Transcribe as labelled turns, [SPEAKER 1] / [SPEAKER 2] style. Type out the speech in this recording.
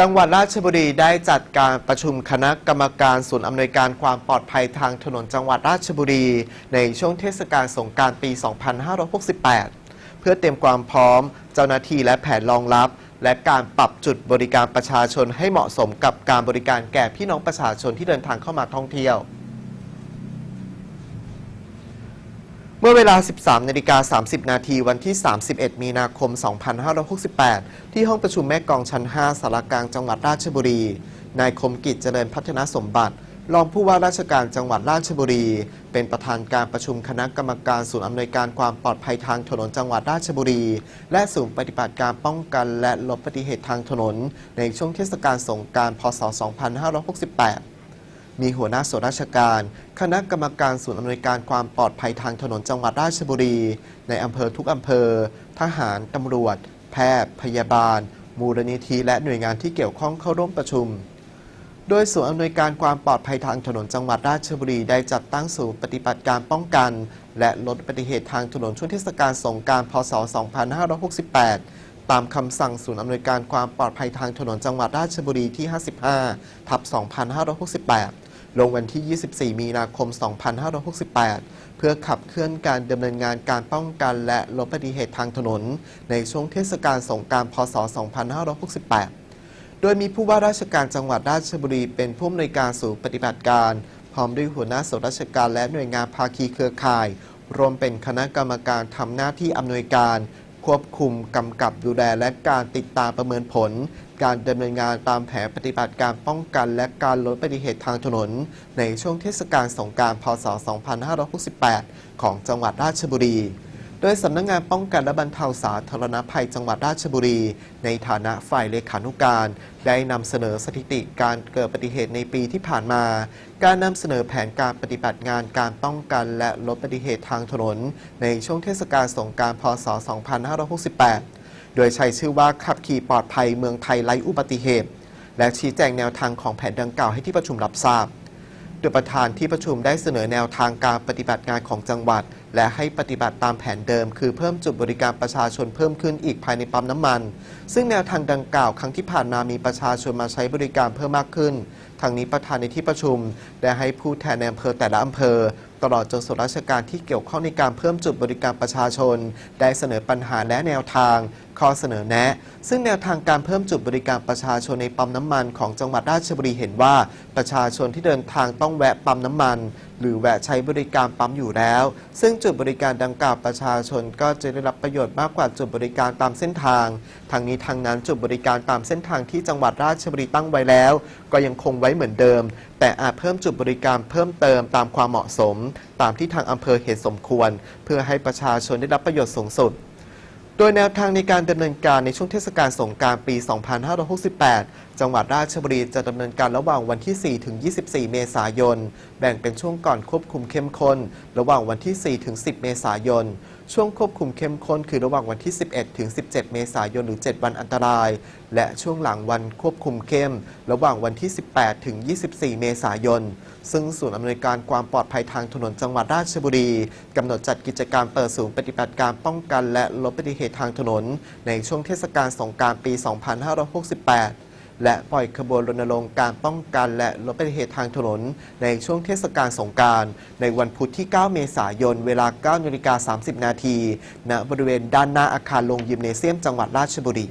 [SPEAKER 1] จังหวัดราชบุรีได้จัดการประชุมคณะกรรมการศูนย์อำนวยการความปลอดภัยทางถนนจังหวัดราชบุรี ในช่วงเทศกาลสงกรารปี 2568 เพื่อเตรียมความพร้อม เจ้าหน้าที่และแผนรองรับ และการปรับจุดบริการประชาชนให้เหมาะสมกับการบริการแก่พี่น้องประชาชนที่เดินทางเข้ามาท่องเที่ยว เมื่อเวลา 13นาฬิกา30 นาทีวันที่ 31 มีนาคม 2568 ที่ห้องประชุมแม่กองชั้น 5สารกลางจังหวัดราชบุรี นายคมกิจเจริญพัฒนสมบัติ รองผู้ว่าราชการจังหวัดราชบุรี เป็นประธานการประชุมคณะกรรมการศูนย์อำนวยการความปลอดภัยทางถนนจังหวัดราชบุรี และศูนย์ปฏิบัติการป้องกันและลดอุบัติเหตุทางถนน ในช่วงเทศกาลสงกราร พศ 2568 มีหัวหน้าส่วนราชการ คณะกรรมการศูนย์อำนวยการความปลอดภัยทางถนนจังหวัดราชบุรี ในอำเภอทุกอำเภอ ทหาร ตำรวจ แพทย์ พยาบาล มูลนิธิและหน่วยงานที่เกี่ยวข้องเข้าร่วมประชุม โดยศูนย์อำนวยการความปลอดภัยทางถนนจังหวัดราชบุรีได้จัดตั้งศูนย์ปฏิบัติการป้องกัน และลดอุบัติเหตุทางถนนช่วงเทศกาลสงกรารพศ 2568ตามคำสั่งศูนย์อำนวยการความปลอดภัยทางถนนจังหวัดราชบุรีที่ 55 ทับ 2568 ลงวันที่ 24 มีนาคม 2568 เพื่อขับเคลื่อนการดำเนินงานการป้องกันและลดอุบัติเหตุทางถนน ในช่วงเทศกาลสงกรารพศ 2568 โดยมีผู้ว่าราชการจังหวัดราชบุรี เป็นผู้อำนวยการศูนย์ปฏิบัติการ พร้อมด้วยหัวหน้าส่วนราชการและหน่วยงานภาคีเครือข่าย รวมเป็นคณะกรรมการทำหน้าที่อำนวยการ ควบคุมกำกับดูแลและการติดตามประเมินผล การดำเนินงานตามแผนปฏิบัติการป้องกันและการลดอุบัติเหตุทางถนน ในช่วงเทศกาลสงการ พศ 2568 ของจังหวัดราชบุรี โดยสำนักงงานป้องกันและบรรเทาสาธารณภัยจังหวัดราชบุรี ในฐานะฝ่ายเลขานุการ ได้นำเสนอสถิติการเกิดอุบัติเหตุในปีที่ผ่านมา การนำเสนอแผนการปฏิบัติงานการป้องกันและลดอุบัติเหตุทางถนน ในช่วงเทศกาลสงการ พศ 2568 โดยใช้ชื่อว่าขับขี่ปลอดภัยเมืองไทยไร้อุบัติเหตุ และชี้แจงแนวทางของแผนดังกล่าวให้ที่ประชุมรับทราบ โดยประธานที่ประชุมได้เสนอแนวทางการปฏิบัติงานของจังหวัด และให้ปฏิบัติตามแผนเดิม คือเพิ่มจุดบริการประชาชนเพิ่มขึ้นอีกภายในปั๊มน้ำมัน ซึ่งแนวทางดังกล่าวครั้งที่ผ่านมามีประชาชนมาใช้บริการเพิ่มมากขึ้นทางนี้ประธานในที่ประชุมได้ให้ผู้แทนในอำเภอแต่ละอำเภอ ตลอดจนส่วนราชการที่เกี่ยวข้องในการเพิ่มจุดบริการประชาชน ได้เสนอปัญหาและแนวทางข้อเสนอแนะ ซึ่งแนวทางการเพิ่มจุดบริการประชาชนในปั๊มน้ำมันของจังหวัดราชบุรีเห็นว่า ประชาชนที่เดินทางต้องแวะปั๊มน้ำมัน หรือแวะใช้บริการปั๊มอยู่แล้ว ซึ่งจุดบริการดังกล่าวประชาชนก็จะได้รับประโยชน์มากกว่าจุดบริการตามเส้นทางทางนี้ทางนั้นจุดบริการตามเส้นทางที่จังหวัดราชบุรีตั้งไว้แล้ว ก็ยังคงไว้เหมือนเดิม แต่อาจเพิ่มจุดบริการเพิ่มเติมตามความเหมาะสม ตามที่ทางอำเภอเห็นสมควร เพื่อให้ประชาชนได้รับประโยชน์สูงสุด โดยแนวทางในการดำเนินการในช่วงเทศกาลสงกรารปี 2568จังหวัดราชบุรีจะดำเนินการระหว่างวันที่ 4 ถึง 24 เมษายน แบ่งเป็นช่วงก่อนควบคุมเข้มข้น ระหว่างวันที่ 4 ถึง 10 เมษายน ช่วงควบคุมเข้มข้นคือระหว่างวันที่ 11 ถึง 17 เมษายน หรือ 7 วันอันตราย และช่วงหลังวันควบคุมเข้ม ระหว่างวันที่ 18 ถึง 24 เมษายน ซึ่งศูนย์อำนวยการความปลอดภัยทางถนนจังหวัดราชบุรีกำหนดจัดกิจกรรมเปิดศูนย์ปฏิบัติการป้องกัน และลดอุบัติเหตุทางถนน ในช่วงเทศกาลสงกรารปี 2568 และปล่อยขบวนรณรงค์การป้องกันและลดอุบัติเหตุทางถนน ในช่วงเทศกาลสงการ ในวันพุธที่ 9 เมษายน เวลา9นาฬิกา30 นาทีณบริเวณด้านหน้าอาคารโรงยิมเนเซียมจังหวัดราชบุรี